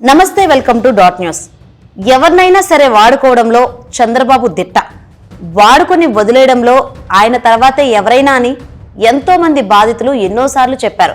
నమస్తే welcome to dot news. ఎవరినైనా సరే వాడుకోవడంలో చంద్రబాబు దిట్ట. వాడుకొని వదిలేయడంలో ఆయన తర్వాతే ఎవరైనా అని ఎంతోమంది బాధితులు ఎన్నోసార్లు చెప్పారు.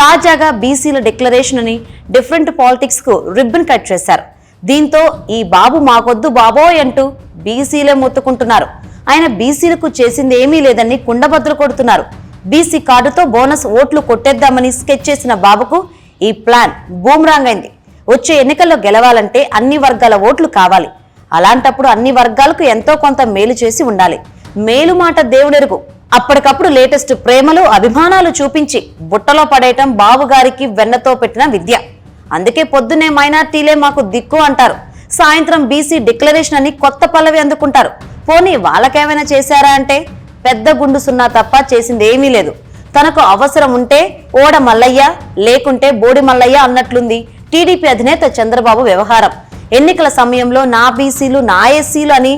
తాజాగా బీసీల డిక్లరేషన్ అని డిఫరెంట్ పాలిటిక్స్కు రిబ్బన్ కట్ చేశారు. దీంతో ఈ బాబు మాకొద్దు బాబోయ్ అంటూ బీసీలే మొత్తుకుంటున్నారు. ఆయన బీసీలకు చేసింది ఏమీ లేదని కుండబద్దలు కొడుతున్నారు. బీసీ కార్డుతో బోనస్ ఓట్లు కొట్టేద్దామని స్కెచ్ చేసిన బాబుకు ఈ ప్లాన్ బూమ్రాంగ్ అయింది. వచ్చే ఎన్నికల్లో గెలవాలంటే అన్ని వర్గాల ఓట్లు కావాలి. అలాంటప్పుడు అన్ని వర్గాలకు ఎంతో కొంత మేలు చేసి ఉండాలి. మేలు మాట దేవుడెరుగు. అప్పటికప్పుడు లేటెస్ట్ ప్రేమలు అభిమానాలు చూపించి బుట్టలో పడేయటం బావుగారికి వెన్నతో పెట్టిన విద్య. అందుకే పొద్దునే మైనార్టీలే మాకు దిక్కు అంటారు. సాయంత్రం బీసీ డిక్లరేషన్ అని కొత్త పల్లవి అందుకుంటారు. పోనీ వాళ్ళకేమైనా చేశారా అంటే? పెద్ద గుండు సున్నా తప్ప చేసింది ఏమీ లేదు. తనకు అవసరం ఉంటే ఓడ మల్లయ్య లేకుంటే బోడి మల్లయ్య అన్నట్లుంది. టీడీపీ అధినేత చంద్రబాబు వ్యవహారం. ఎన్నికల సమయంలో నా బీసీలు నా ఎస్సీలు అని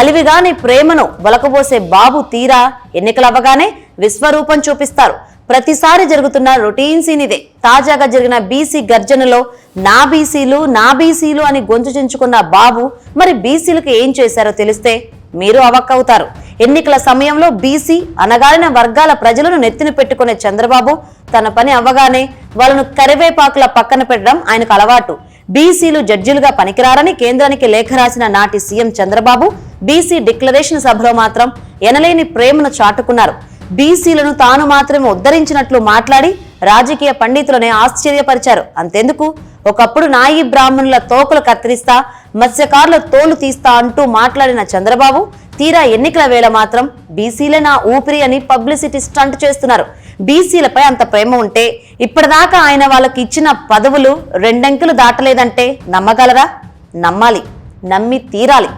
అలివిగాని ప్రేమను బలకబోసే బాబు తీరా ఎన్నికలవ్వగానే విశ్వరూపం చూపిస్తారు. ప్రతిసారి జరుగుతున్న రొటీన్ సీన్ ఇదే. తాజాగా జరిగిన బీసీ గర్జనలో నా బీసీలు నా బీసీలు అని గొంతు చించుకున్న బాబు మరి బీసీలకు ఏం చేశారో తెలిస్తే మీరు అవక్కవుతారు. ఎన్నికల సమయంలో బీసీ అనగారిన వర్గాల ప్రజలను నెత్తిన పెట్టుకునే చంద్రబాబు తన పని అవ్వగానే వాళ్ళను కరివేపాకుల పక్కన పెట్టడం ఆయనకు అలవాటు. బీసీలు జడ్జిలుగా పనికిరారని కేంద్రానికి లేఖ రాసిన నాటి సీఎం చంద్రబాబు బీసీ డిక్లరేషన్ సభలో మాత్రం ఎనలేని ప్రేమను చాటుకున్నారు. బీసీలను తాను మాత్రమే ఉద్ధరించినట్లు మాట్లాడి రాజకీయ పండితులనే ఆశ్చర్యపరిచారు. అంతెందుకు? ఒకప్పుడు నాయి బ్రాహ్మణుల తోకలు కత్తిరిస్తా మత్స్యకారుల తోలు తీస్తా అంటూ మాట్లాడిన చంద్రబాబు తీరా ఎన్నికల వేళ మాత్రం బీసీలే నా ఊపిరి అని పబ్లిసిటీ స్టంట్ చేస్తున్నారు. బీసీలపై అంత ప్రేమ ఉంటే ఇప్పటిదాకా ఆయన వాళ్ళకి ఇచ్చిన పదవులు రెండంకెలు దాటలేదంటే నమ్మగలరా? నమ్మాలి. నమ్మి తీరాలి.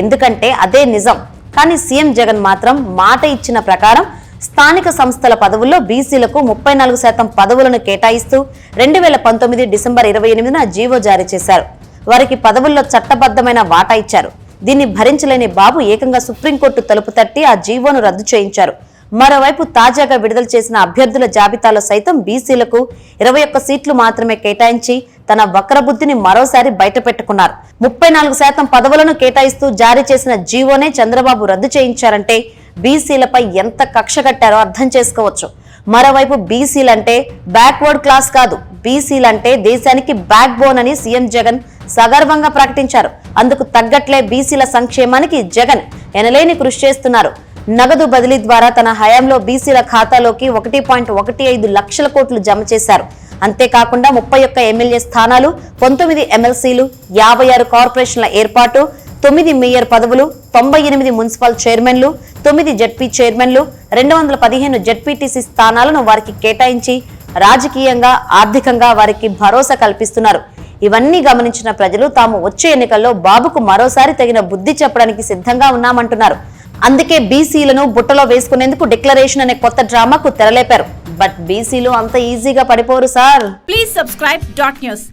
ఎందుకంటే అదే నిజం. కానీ సీఎం జగన్ మాత్రం మాట ఇచ్చిన ప్రకారం స్థానిక సంస్థల పదవుల్లో బీసీలకు ముప్పై నాలుగు శాతం పదవులను కేటాయిస్తూ రెండు వేల పంతొమ్మిది డిసెంబర్ ఇరవై ఎనిమిదిన జీవో జారీ చేశారు. వారికి పదవుల్లో చట్టబద్ధమైన వాటా ఇచ్చారు. దీన్ని భరించలేని బాబు ఏకంగా సుప్రీంకోర్టు తలుపు తట్టి ఆ జీవోను రద్దు చేయించారు. మరోవైపు తాజాగా విడుదల చేసిన అభ్యర్థుల జాబితాలో సైతం బీసీలకు ఇరవై ఒక్క సీట్లు మాత్రమే కేటాయించి తన వక్రబుద్ధిని మరోసారి బయటపెట్టుకున్నారు. ముప్పై నాలుగు శాతం పదవులను కేటాయిస్తూ జారీ చేసిన జీవోనే చంద్రబాబు రద్దు చేయించారంటే బీసీలపై ఎంత కక్ష కట్టారో అర్థం చేసుకోవచ్చు. మరోవైపు బీసీలంటే బ్యాక్వర్డ్ క్లాస్ కాదు. బీసీలంటే దేశానికి బ్యాక్ బోన్ అని సీఎం జగన్ సగర్వంగా ప్రకటించారు. అందుకు తగ్గట్లే బీసీల సంక్షేమానికి జగన్ ఎనలేని కృషి చేస్తున్నారు. నగదు బదిలీ ద్వారా తన హయాంలో బీసీల ఖాతాలోకి ఒకటి పాయింట్ ఒకటి ఐదు లక్షల కోట్లు జమ చేశారు. అంతేకాకుండా ముప్పై ఒక్క ఎమ్మెల్యే స్థానాలు పంతొమ్మిది ఎమ్మెల్సీలు యాభై ఆరు కార్పొరేషన్ల ఏర్పాటు తొమ్మిది మేయర్ పదవులు తొంభై ఎనిమిది మున్సిపల్ చైర్మన్లు తొమ్మిది జడ్పీ చైర్మన్లు రెండు వందల పదిహేను జడ్పీటీసీ స్థానాలను వారికి కేటాయించి రాజకీయంగా ఆర్థికంగా వారికి భరోసా కల్పిస్తున్నారు. ఇవన్నీ గమనించిన ప్రజలు తాము వచ్చే ఎన్నికల్లో బాబుకు మరోసారి తగిన బుద్ధి చెప్పడానికి సిద్ధంగా ఉన్నామంటున్నారు. అందుకే బీసీలను బుట్టలో వేసుకునేందుకు డిక్లరేషన్ అనే కొత్త డ్రామాకు తెరలేపారు. బట్ బీసీలు అంత ఈజీగా పడిపోరు sir. Please subscribe dot news